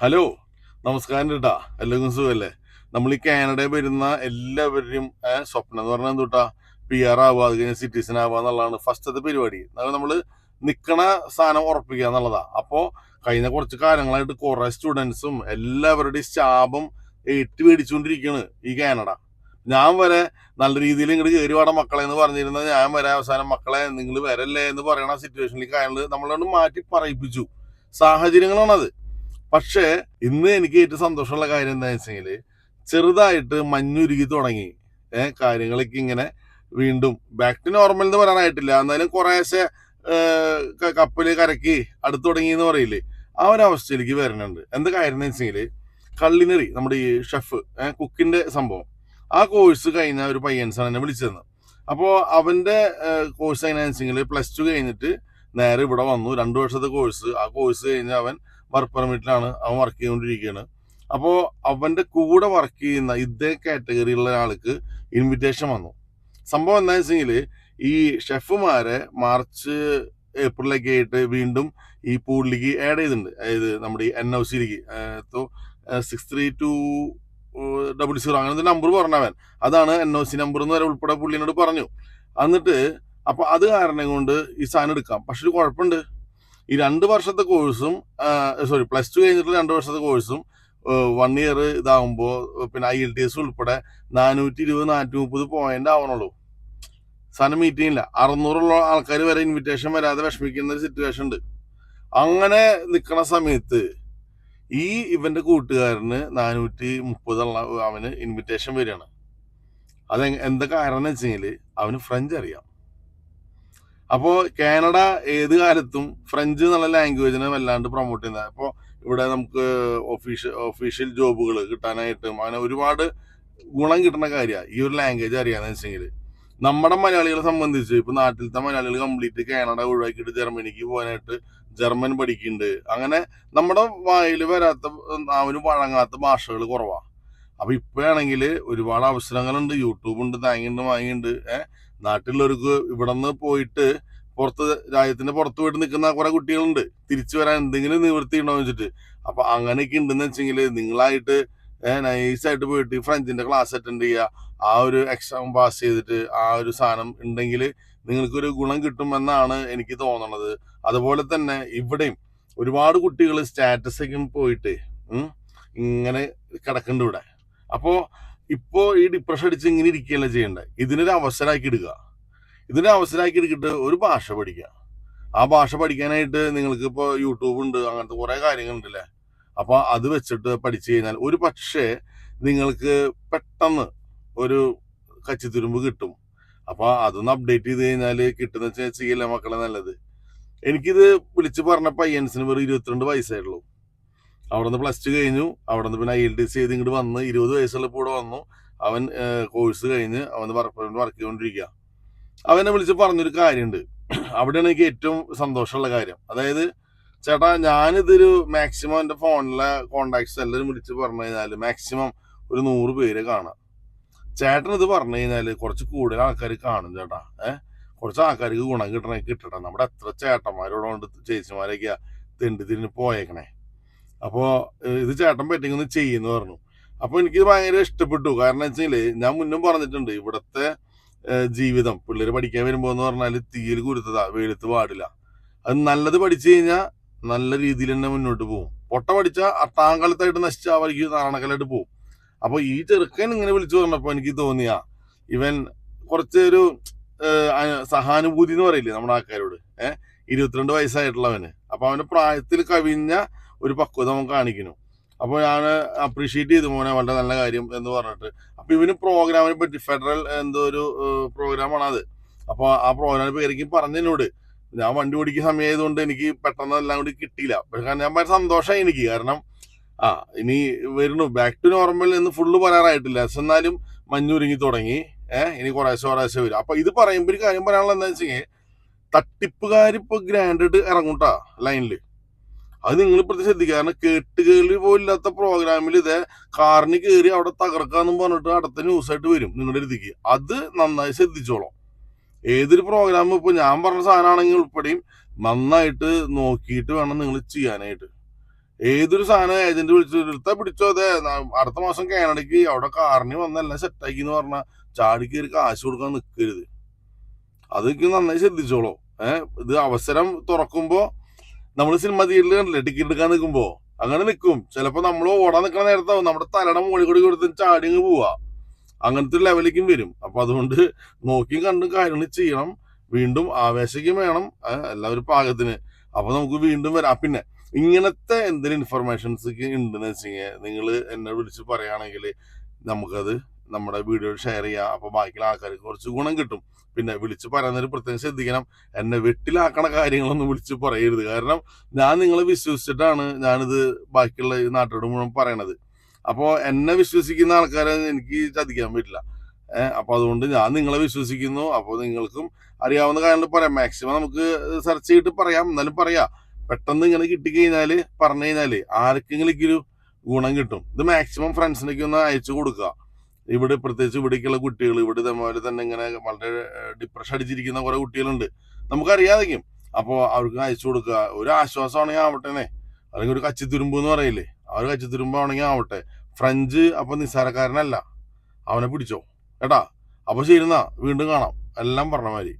Hello നമസ്കാരം കേട്ടാ എല്ലാവർക്കും സുഖമല്ലേ നമ്മൾ ഈ കാനഡയിൽ വരുന്ന എല്ലാവരുടെയും സ്വപ്നം എന്ന് പറഞ്ഞാൽ എന്തുട്ടാ? പി ആർ ആവുക അത് കഴിഞ്ഞ് സിറ്റിസൺ ആവുക എന്നുള്ളതാണ് ഫസ്റ്റത്തെ പരിപാടി. നമ്മൾ നിൽക്കണ സാധനം ഉറപ്പിക്കുക എന്നുള്ളതാ. അപ്പോൾ കഴിഞ്ഞ കുറച്ച് കാലങ്ങളായിട്ട് കുറെ സ്റ്റുഡൻസും എല്ലാവരുടെയും ശാപം ഏറ്റു മേടിച്ചുകൊണ്ടിരിക്കുകയാണ് ഈ കാനഡ. ഞാൻ വരെ നല്ല രീതിയിൽ ഇങ്ങോട്ട് കയറി വേണം മക്കളെ എന്ന് പറഞ്ഞിരുന്നത് ഞാൻ വരെ അവസാനം മക്കളെ നിങ്ങൾ വരല്ലേ എന്ന് പറയണ സിറ്റുവേഷനിൽ കാനഡ നമ്മളോട് മാറ്റി പറയിപ്പിച്ചു. സാഹചര്യങ്ങളാണത്. പക്ഷേ ഇന്ന് എനിക്ക് ഏറ്റവും സന്തോഷമുള്ള കാര്യം എന്താ വെച്ചെങ്കിൽ ചെറുതായിട്ട് മഞ്ഞുരുകി തുടങ്ങി. ഏഹ് കാര്യങ്ങളൊക്കെ ഇങ്ങനെ വീണ്ടും ബാക്ക് ടു നോർമൽ എന്ന് പറയാനായിട്ടില്ല. എന്നാലും കുറേശ്ശെ കപ്പൽ കരക്കി അടുത്ത് തുടങ്ങി എന്ന് പറയില്ലേ ആ ഒരു അവസ്ഥയിലേക്ക് വരുന്നുണ്ട്. എന്താ കാര്യം എന്ന് വെച്ചെങ്കിൽ കള്ളിനറി നമ്മുടെ ഈ ഷെഫ് കുക്കിന്റെ സംഭവം. ആ കോഴ്സ് കഴിഞ്ഞ ഒരു പയ്യൻസാണ് എന്നെ വിളിച്ചിരുന്നത് അപ്പോൾ അവന്റെ കോഴ്സ് എങ്ങനെയാണെന്ന് വെച്ചെങ്കിൽ പ്ലസ് ടു കഴിഞ്ഞിട്ട് നേരെ ഇവിടെ വന്നു. രണ്ടു വർഷത്തെ കോഴ്സ് ആ കോഴ്സ് കഴിഞ്ഞ് അവൻ വർക്ക് പെർമിറ്റിലാണ് അവൻ വർക്ക് ചെയ്തുകൊണ്ടിരിക്കുകയാണ് അപ്പോൾ അവന്റെ കൂടെ വർക്ക് ചെയ്യുന്ന ഇതേ കാറ്റഗറിയിലുള്ള ഒരാൾക്ക് ഇൻവിറ്റേഷൻ വന്നു. സംഭവം എന്താണെന്ന് വെച്ചെങ്കിൽ ഈ ഷെഫുമാരെ മാർച്ച് ഏപ്രിലൊക്കെ ആയിട്ട് വീണ്ടും ഈ പൂളിലേക്ക് ആഡ് ചെയ്തിട്ടുണ്ട്. അതായത് നമ്മുടെ ഈ എൻ ഒ സിയിലേക്ക് six three two double zero അങ്ങനത്തെ നമ്പർ പറഞ്ഞവൻ അതാണ് എൻ ഒ സി നമ്പർ എന്ന് വരെ ഉൾപ്പെടെ പുള്ളിനോട് പറഞ്ഞു. എന്നിട്ട് അപ്പൊ അത് കാരണം കൊണ്ട് ഈ സാധനം എടുക്കാം. പക്ഷെ ഒരു കുഴപ്പമുണ്ട്. ഈ രണ്ട് വർഷത്തെ കോഴ്സും സോറി പ്ലസ് ടു കഴിഞ്ഞിട്ട് രണ്ട് വർഷത്തെ കോഴ്സും വൺ ഇയർ ഇതാകുമ്പോൾ പിന്നെ ഐ എൽ ടി എസ് ഉൾപ്പെടെ നാനൂറ്റി ഇരുപത് നാനൂറ്റി മുപ്പത് പോയിന്റ് ആവണുള്ളൂ. സാധനം മീറ്റിംഗ് ഇല്ല അറുന്നൂറുള്ള ആൾക്കാർ വരെ ഇൻവിറ്റേഷൻ വരാതെ വിഷമിക്കുന്ന ഒരു സിറ്റുവേഷൻ ഉണ്ട്. അങ്ങനെ നിൽക്കുന്ന സമയത്ത് ഈ ഇവന്റെ കൂട്ടുകാരന് നാനൂറ്റി മുപ്പതുള്ള അവന് ഇൻവിറ്റേഷൻ വരികയാണ്. അത് എന്താ കാരണം എന്ന് വെച്ചെങ്കിൽ അവന് ഫ്രഞ്ച് അറിയാം. അപ്പോൾ കാനഡ ഏത് കാലത്തും ഫ്രഞ്ച് എന്നുള്ള ലാംഗ്വേജിനെ വല്ലാണ്ട് പ്രൊമോട്ട് ചെയ്യുന്നത്. അപ്പോ ഇവിടെ നമുക്ക് ഒഫീഷ്യൽ ഒഫീഷ്യൽ ജോബുകൾ കിട്ടാനായിട്ടും അങ്ങനെ ഒരുപാട് ഗുണം കിട്ടുന്ന കാര്യമാണ് ഈ ഒരു ലാംഗ്വേജ് അറിയാന്ന് വെച്ചെങ്കിൽ നമ്മുടെ മലയാളികളെ സംബന്ധിച്ച് ഇപ്പൊ നാട്ടിലത്തെ മലയാളികൾ കംപ്ലീറ്റ് കാനഡ ഒഴിവാക്കിയിട്ട് ജർമ്മനിക്ക് പോകാനായിട്ട് ജർമ്മൻ പഠിക്കുന്നുണ്ട് അങ്ങനെ നമ്മുടെ വായിൽ വരാത്ത അവന് വഴങ്ങാത്ത ഭാഷകൾ കുറവാണ് അപ്പൊ ഇപ്പോഴാണെങ്കിൽ ഒരുപാട് അവസരങ്ങളുണ്ട്. യൂട്യൂബ് ഉണ്ട് താങ്ങിണ്ട് വാങ്ങിണ്ട്. ഏഹ് നാട്ടിലുള്ളവർക്ക് ഇവിടെ നിന്ന് പോയിട്ട് പുറത്ത് രാജ്യത്തിന്റെ പുറത്ത് പോയിട്ട് നിൽക്കുന്ന കുറെ കുട്ടികളുണ്ട്. തിരിച്ചു വരാൻ എന്തെങ്കിലും നിവൃത്തി ഉണ്ടോ എന്ന് വെച്ചിട്ട്. അപ്പൊ അങ്ങനെയൊക്കെ ഉണ്ടെന്ന് വെച്ചെങ്കിൽ നിങ്ങളായിട്ട് നൈസായിട്ട് പോയിട്ട് ഫ്രഞ്ചിന്റെ ക്ലാസ് അറ്റൻഡ് ചെയ്യുക ആ ഒരു എക്സാം പാസ് ചെയ്തിട്ട് ആ ഒരു സാധനം ഉണ്ടെങ്കിൽ നിങ്ങൾക്കൊരു ഗുണം കിട്ടുമെന്നാണ് എനിക്ക് തോന്നുന്നത് അതുപോലെ തന്നെ ഇവിടെയും ഒരുപാട് കുട്ടികൾ സ്റ്റാറ്റസ് ഒക്കെ പോയിട്ട് ഇങ്ങനെ കിടക്കുന്നുണ്ട് ഇവിടെ. അപ്പോ ഇപ്പോ ഈ ഡിപ്രഷൻ അടിച്ച് ഇങ്ങനെ ഇരിക്കുകയല്ല ചെയ്യേണ്ടത് ഇതിനൊരു അവസരമാക്കി എടുക്കുക. ഇതിനെ അവസരമാക്കി എടുക്കിട്ട് ഒരു ഭാഷ പഠിക്കുക ആ ഭാഷ പഠിക്കാനായിട്ട് നിങ്ങൾക്ക് ഇപ്പോൾ യൂട്യൂബ് ഉണ്ട് അങ്ങനത്തെ കുറെ കാര്യങ്ങളുണ്ടല്ലേ? അപ്പൊ അത് വെച്ചിട്ട് പഠിച്ചു കഴിഞ്ഞാൽ ഒരു പക്ഷേ നിങ്ങൾക്ക് പെട്ടെന്ന് ഒരു കച്ചിത്തുരുമ്പ് കിട്ടും. അപ്പൊ അതൊന്ന് അപ്ഡേറ്റ് ചെയ്ത് കഴിഞ്ഞാൽ കിട്ടുന്ന വെച്ചാൽ ചെയ്യല്ലേ മക്കളെ നല്ലത്? എനിക്കിത് വിളിച്ച് പറഞ്ഞ പയ്യൻസിന് വെറും ഇരുപത്തിരണ്ട് വയസ്സായിട്ടുള്ളൂ നിന്ന് പ്ലസ് ടു കഴിഞ്ഞു. അവിടെ നിന്ന് പിന്നെ ഐ എൽ ടി സി ചെയ്ത് ഇങ്ങോട്ട് വന്ന് ഇരുപത് വയസ്സുള്ളപ്പോൾ ഇവിടെ വന്നു. അവൻ കോഴ്സ് കഴിഞ്ഞ് അവൻ വർക്ക് വർക്ക് ചെയ്തുകൊണ്ടിരിക്കുക അവനെ വിളിച്ച് പറഞ്ഞൊരു കാര്യമുണ്ട് അവിടെയാണ് എനിക്ക് ഏറ്റവും സന്തോഷമുള്ള കാര്യം. അതായത് ചേട്ടാ ഞാനിതൊരു മാക്സിമം എന്റെ ഫോണിലെ കോണ്ടാക്ട്സ് എല്ലാവരും വിളിച്ച് പറഞ്ഞു കഴിഞ്ഞാൽ മാക്സിമം ഒരു നൂറ് പേര് കാണാം. ചേട്ടൻ ഇത് പറഞ്ഞു കഴിഞ്ഞാൽ കുറച്ച് കൂടുതൽ ആൾക്കാർ കാണും ചേട്ടാ. ഏഹ് കുറച്ച് ആൾക്കാർക്ക് ഗുണം കിട്ടണേ കിട്ടട്ടെ. നമ്മുടെ എത്ര ചേട്ടന്മാരോടുണ്ട് ചേച്ചിമാരൊക്കെയാ തിണ്ടി തിരിഞ്ഞ് പോയേക്കണേ. അപ്പോ ഇത് ചേട്ടൻ പറ്റിങ്ങൊന്ന് ചെയ്യുന്നു പറഞ്ഞു. അപ്പൊ എനിക്ക് ഭയങ്കര ഇഷ്ടപ്പെട്ടു. കാരണം വെച്ചാൽ ഞാൻ മുന്നും പറഞ്ഞിട്ടുണ്ട് ഇവിടത്തെ ജീവിതം. പിള്ളേർ പഠിക്കാൻ വരുമ്പോ എന്ന് പറഞ്ഞാൽ തീയിൽ കുരുത്തതാ. വെളുത്ത് പാടില്ല. അത് നല്ലത് പഠിച്ചു കഴിഞ്ഞാൽ നല്ല രീതിയിൽ തന്നെ മുന്നോട്ട് പോകും പൊട്ട പഠിച്ച അട്ടാങ്കാലത്തായിട്ട് നശിച്ചാൽ അവർക്ക് നാണക്കലായിട്ട് പോകും അപ്പൊ ഈ ചെറുക്കൻ ഇങ്ങനെ വിളിച്ചു പറഞ്ഞപ്പോ എനിക്ക് തോന്നിയ ഇവൻ കുറച്ചൊരു സഹാനുഭൂതി എന്ന് പറയില്ലേ നമ്മുടെ ആൾക്കാരോട്. ഏഹ് ഇരുപത്തിരണ്ട് വയസ്സായിട്ടുള്ളവന്. അപ്പൊ അവന്റെ പ്രായത്തിൽ കവിഞ്ഞ ഒരു പക്വത അവൻ കാണിക്കുന്നു. അപ്പോൾ ഞാൻ അപ്രീഷിയേറ്റ് ചെയ്തു മോനെ വളരെ നല്ല കാര്യം എന്ന് പറഞ്ഞിട്ട്. അപ്പൊ ഇവന് പ്രോഗ്രാമിനെ പറ്റി ഫെഡറൽ എന്തോ ഒരു പ്രോഗ്രാമാണ് അത്. അപ്പൊ ആ പ്രോഗ്രാമിനെ പേരേക്ക് പറഞ്ഞതിനോട് ഞാൻ വണ്ടി ഓടിക്കുന്ന സമയമായതുകൊണ്ട് എനിക്ക് പെട്ടെന്ന് എല്ലാം കൂടി കിട്ടിയില്ല. പക്ഷെ കാരണം ഞാൻ ഭയങ്കര സന്തോഷമായി എനിക്ക്. കാരണം ആ ഇനി വരുന്നു. ബാക്ക് ടു നോർമൽ എന്ന് ഫുള്ള് പറയാറായിട്ടില്ല. എന്നാലും മഞ്ഞുരുങ്ങി തുടങ്ങി. ഏഹ് ഇനി കുറേശ്ശെ കുറേശ്ശെ വരും. അപ്പൊ ഇത് പറയുമ്പോൾ ഒരു കാര്യം പറയാനുള്ള എന്താ വെച്ചാൽ തട്ടിപ്പുകാരിപ്പോ ഗ്രാൻഡ് ഇറങ്ങൂട്ടാ ലൈനിൽ അത് നിങ്ങൾ പ്രതി ശ്രദ്ധിക്കുക കാരണം കേട്ട് കേൾവി പോലില്ലാത്ത പ്രോഗ്രാമിൽ ഇതേ കാറിന് കയറി അവിടെ തകർക്കാന്നും പറഞ്ഞിട്ട് അടുത്ത ന്യൂസായിട്ട് വരും നിങ്ങളുടെ അടുത്തേക്ക്. അത് നന്നായി ശ്രദ്ധിച്ചോളാം. ഏതൊരു പ്രോഗ്രാമും ഇപ്പൊ ഞാൻ പറഞ്ഞ സാധനമാണെങ്കിൽ ഉൾപ്പെടെയും നന്നായിട്ട് നോക്കിയിട്ട് വേണം നിങ്ങൾ ചെയ്യാനായിട്ട്. ഏതൊരു സാധനം ഏജന്റ് വിളിച്ചു പിടിച്ചോ അതെ. അടുത്ത മാസം കാനഡയ്ക്ക് അവിടെ കാറിന് വന്നെല്ലാം സെറ്റാക്കി എന്ന് പറഞ്ഞാൽ ചാടി കയറി കാശ് കൊടുക്കാൻ നിൽക്കരുത് അതൊക്കെ നന്നായി ശ്രദ്ധിച്ചോളൂ. ഏഹ് ഇത് അവസരം തുറക്കുമ്പോ നമ്മൾ സിനിമ തിയേറ്ററിൽ കണ്ടില്ലേ? ടിക്കറ്റ് എടുക്കാൻ നിൽക്കുമ്പോ അങ്ങനെ നിൽക്കും ചിലപ്പോ നമ്മൾ ഓടാൻ നിൽക്കുന്ന നേരത്താവും. നമ്മുടെ തലയുടെ മുകളിൽ കൂടി കൊടുത്ത് ചാടി പോവാ. അങ്ങനത്തെ ഒരു ലെവലിലേക്കും വരും. അപ്പൊ അതുകൊണ്ട് നോക്കിയും കണ്ടും കാര്യങ്ങൾ ചെയ്യണം. വീണ്ടും ആവേശിക്കും വേണം. എല്ലാവരും പാകത്തിന്. അപ്പൊ നമുക്ക് വീണ്ടും വരാം. പിന്നെ ഇങ്ങനത്തെ എന്തെങ്കിലും ഇൻഫർമേഷൻസ് ഉണ്ടെന്ന് വെച്ചാൽ നിങ്ങൾ എന്നെ വിളിച്ച് പറയുകയാണെങ്കിൽ നമുക്കത് നമ്മുടെ വീഡിയോ ഷെയർ ചെയ്യുക അപ്പൊ ബാക്കിയുള്ള ആൾക്കാർക്ക് കുറച്ച് ഗുണം കിട്ടും. പിന്നെ വിളിച്ച് പറയുന്നതിൽ പ്രത്യേകം ശ്രദ്ധിക്കണം. എന്നെ വെട്ടിലാക്കണ കാര്യങ്ങളൊന്നും വിളിച്ച് പറയരുത്. കാരണം ഞാൻ നിങ്ങളെ വിശ്വസിച്ചിട്ടാണ് ഞാനിത് ബാക്കിയുള്ള നാട്ടോട് മുഴുവൻ പറയണത്. അപ്പോൾ എന്നെ വിശ്വസിക്കുന്ന ആൾക്കാരെ എനിക്ക് ചതിക്കാൻ പറ്റില്ല. ഏഹ് അപ്പൊ അതുകൊണ്ട് ഞാൻ നിങ്ങളെ വിശ്വസിക്കുന്നു. അപ്പോൾ നിങ്ങൾക്കും അറിയാവുന്ന കാര്യങ്ങൾ പറയാം. മാക്സിമം നമുക്ക് സെർച്ച് ചെയ്തിട്ട് പറയാം. എന്നാലും പറയാം. പെട്ടെന്ന് ഇങ്ങനെ കിട്ടിക്കഴിഞ്ഞാൽ പറഞ്ഞു കഴിഞ്ഞാൽ ആർക്കെങ്കിലും ഒരു ഗുണം കിട്ടും. ഇത് മാക്സിമം ഫ്രണ്ട്സിനൊക്കെ ഒന്ന് അയച്ചു കൊടുക്കുക. ഇവിടെ പ്രത്യേകിച്ച് ഇവിടേക്കുള്ള കുട്ടികൾ ഇവിടെ ഇതേപോലെ തന്നെ ഇങ്ങനെ വളരെ ഡിപ്രഷൻ അടിച്ചിരിക്കുന്ന കുറെ കുട്ടികളുണ്ട്. നമുക്കറിയാതെയും അപ്പോൾ അവർക്ക് അയച്ചു കൊടുക്കുക. ഒരു ആശ്വാസമാണെങ്കിൽ ആവട്ടെനെ അല്ലെങ്കിൽ ഒരു കച്ചിത്തുരുമ്പ് എന്ന് പറയില്ലേ? ആ ഒരു കച്ചിത്തുരുമ്പാണെങ്കിൽ ആവട്ടെ. ഫ്രഞ്ച് അപ്പൊ നിസ്സാരക്കാരനല്ല. അവനെ പിടിച്ചോ. കേട്ടാ? അപ്പൊ ശരി വീണ്ടും കാണാം. എല്ലാം പറഞ്ഞ മാതിരി.